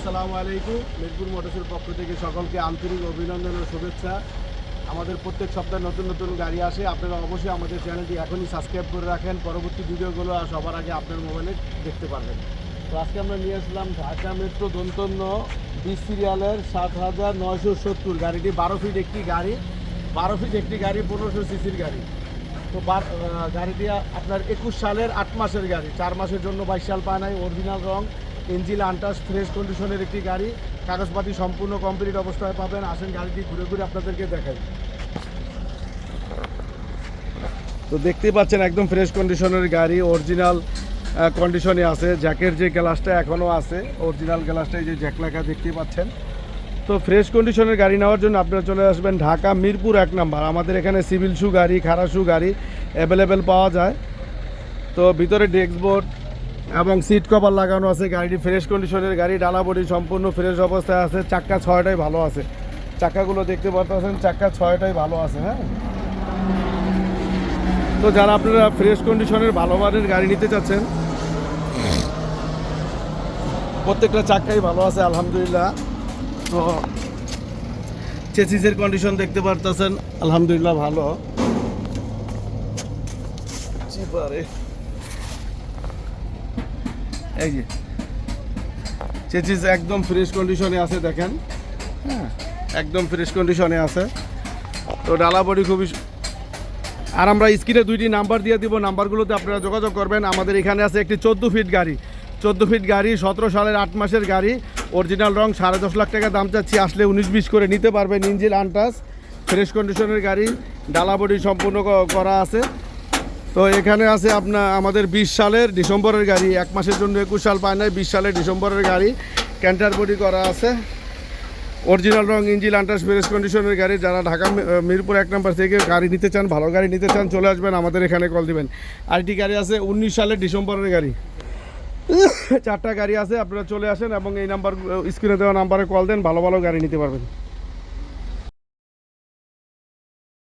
আসসালামু আলাইকুম। মিরপুর মোটরসের পক্ষ থেকে সকলকে আন্তরিক অভিনন্দন ও শুভেচ্ছা। আমাদের প্রত্যেক সপ্তাহে নতুন নতুন গাড়ি আসে। আপনারা অবশ্যই আমাদের চ্যানেলটি এখনই সাবস্ক্রাইব করে রাখেন। পরবর্তী ভিডিওগুলো সবার আগে আপনার মোবাইলে দেখতে পারবেন। তো আজকে আমরা নিয়ে আসলাম ঢাকা মেট্রো দন্তন্য বিশ সিরিয়ালের সাত হাজার নয়শো সত্তর গাড়িটি। বারো ফিট একটি গাড়ি। বারো ফিট একটি গাড়ি, পনেরোশো সিসির গাড়ি। তো গাড়িটি আপনার একুশ সালের আট মাসের গাড়ি। চার মাসের জন্য বাইশ সাল পায় নাই, অরিজিনাল রং। ইঞ্জিন আনটাস ফ্রেশ কন্ডিশনের একটি গাড়ি, কাগজপাতি সম্পূর্ণ কমপ্লিট অবস্থায় পাবেন। আসেন গাড়িটি ঘুরে ঘুরে আপনাদেরকে দেখাই। তো দেখতেই পাচ্ছেন, একদম ফ্রেশ কন্ডিশনের গাড়ি অরিজিনাল কন্ডিশনে আছে। জ্যাকের যে গ্লাসটা এখনও আছে অরিজিনাল গ্লাসটাই যে জ্যাক লেখা দেখতেই পাচ্ছেন। তো ফ্রেশ কন্ডিশনের গাড়ি নেওয়ার জন্য আপনারা চলে আসবেন ঢাকা, মিরপুর এক নাম্বার। আমাদের এখানে সিভিল শু গাড়ি খারা শু গাড়ি অ্যাভেলেবেল পাওয়া যায়। তো ভিতরে ডেস্ক বোর্ড এবং সিট কভার লাগানো আছে, গাড়িটি ফ্রেশ কন্ডিশনের গাড়ি ডালা বডি সম্পূর্ণ ফ্রেশ অবস্থায় আছে, চাক্কা ছয়টাই ভালো আছে। চাক্কাগুলো দেখতে পাচ্ছেন চাক্কা ছয়টাই ভালো আছে হ্যাঁ? তো যারা আপনারা ফ্রেশ কন্ডিশনের ভালো মানের গাড়ি নিতে চাচ্ছেন, প্রত্যেকটা চাক্কাই ভালো আছে, আলহামদুলিল্লাহ। তো চেসিসের কন্ডিশন দেখতে পারতেছেন, আলহামদুলিল্লাহ ভালো। এই যে। চেচিস একদম ফ্রেশ কন্ডিশনে আছে, দেখেন। হ্যাঁ একদম ফ্রেশ কন্ডিশনে আছে। তো ডালা বডি খুবই আর আমরা স্ক্রিনে দুইটি নাম্বার দিয়ে দিব, নাম্বারগুলোতে আপনারা যোগাযোগ করবেন। আমাদের এখানে আছে একটি চোদ্দ ফিট গাড়ি। চোদ্দ ফিট গাড়ি, সতেরো সালের আট মাসের গাড়ি। অরিজিনাল রং সাড়ে দশ লাখ টাকা দাম চাচ্ছি, আসলে উনিশ বিশ করে নিতে পারবেন ইঞ্জিন আনটাস। ফ্রেশ কন্ডিশনের গাড়ি, ডালা বডি সম্পূর্ণ করা আছে। তো এখানে আছে আপনার আমাদের বিশ সালের ডিসেম্বরের গাড়ি। এক মাসের জন্য একুশ সাল পায় নাই, বিশ সালের ডিসেম্বরের গাড়ি। ক্যান্টার বডি করা আছে। অরিজিনাল রং ইঞ্জিন আন্টাস ফ্রেশ কন্ডিশনের গাড়ি। যারা ঢাকা মিরপুর এক নম্বর থেকে গাড়ি নিতে চান, ভালো গাড়ি নিতে চান, চলে আসবেন, আমাদের এখানে কল দিবেন। আরেকটি গাড়ি আছে, উনিশ সালের ডিসেম্বরের গাড়ি। চারটা গাড়ি আছে, আপনারা চলে আসেন এবং এই নাম্বার স্ক্রিনে দেওয়া নাম্বারে কল দেন, ভালো ভালো গাড়ি নিতে পারবেন।